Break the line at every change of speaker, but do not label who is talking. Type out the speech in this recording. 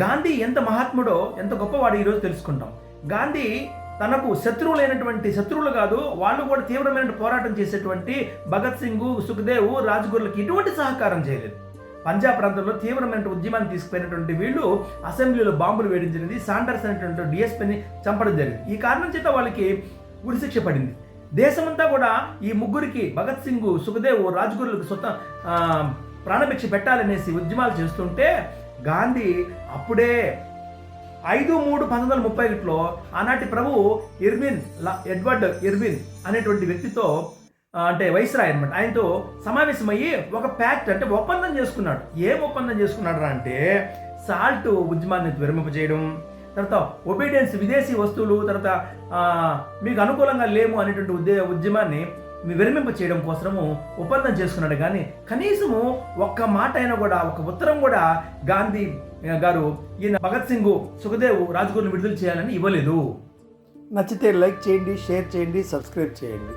గాంధీ ఎంత మహాత్ముడో ఎంత గొప్పవాడు ఈరోజు తెలుసుకుంటాం. గాంధీ తనకు శత్రువులైనటువంటి శత్రువులు కాదు వాళ్ళు కూడా తీవ్రమైన పోరాటం చేసేటువంటి భగత్ సింగ్ సుఖదేవ్ రాజ్గురులకి ఎటువంటి సహకారం చేయలేదు. పంజాబ్ ప్రాంతంలో తీవ్రమైన ఉద్యమాన్ని తీసుకుపోయినటువంటి వీళ్ళు అసెంబ్లీలో బాంబులు వేడించినది సాండర్స్ అనేటువంటి డిఎస్పీని చంపడం జరిగింది. ఈ కారణం చేత వాళ్ళకి ఉరిశిక్ష పడింది. దేశమంతా కూడా ఈ ముగ్గురికి భగత్ సింగ్ సుఖదేవ్ రాజ్గురులకు సొంత ప్రాణభిక్ష పెట్టాలనేసి ఉద్యమాలు చేస్తుంటే గాంధీ అప్పుడే ఐదు మూడు పంతొమ్మిది వందల ముప్పై ఒకటిలో ఆనాటి ప్రభు ఇర్విన్ ఎడ్వర్డ్ ఇర్విన్ అనేటువంటి వ్యక్తితో అంటే వైస్రాయ్ అనమాట ఆయనతో సమావేశమయ్యి ఒక ప్యాక్ట్ అంటే ఒప్పందం చేసుకున్నాడు. ఏం ఒప్పందం చేసుకున్నాడు అంటే సాల్ట్ ఉద్యమాన్ని విరమింపజేయడం తర్వాత ఒబీడియన్స్ విదేశీ వస్తువులు తర్వాత మీకు అనుకూలంగా లేము అనేటువంటి ఉద్య ఉద్యమాన్ని విరమింప చేయడం కోసము ఒప్పందం చేసుకున్నాడు. కానీ కనీసము ఒక్క మాట అయినా కూడా ఒక ఉత్తరం కూడా గాంధీ గారు ఈయన భగత్ సింగ్ సుఖదేవ్ రాజ్గురుని విడుదల చేయాలని ఇవ్వలేదు.
నచ్చితే లైక్ చేయండి షేర్ చేయండి సబ్స్క్రైబ్ చేయండి.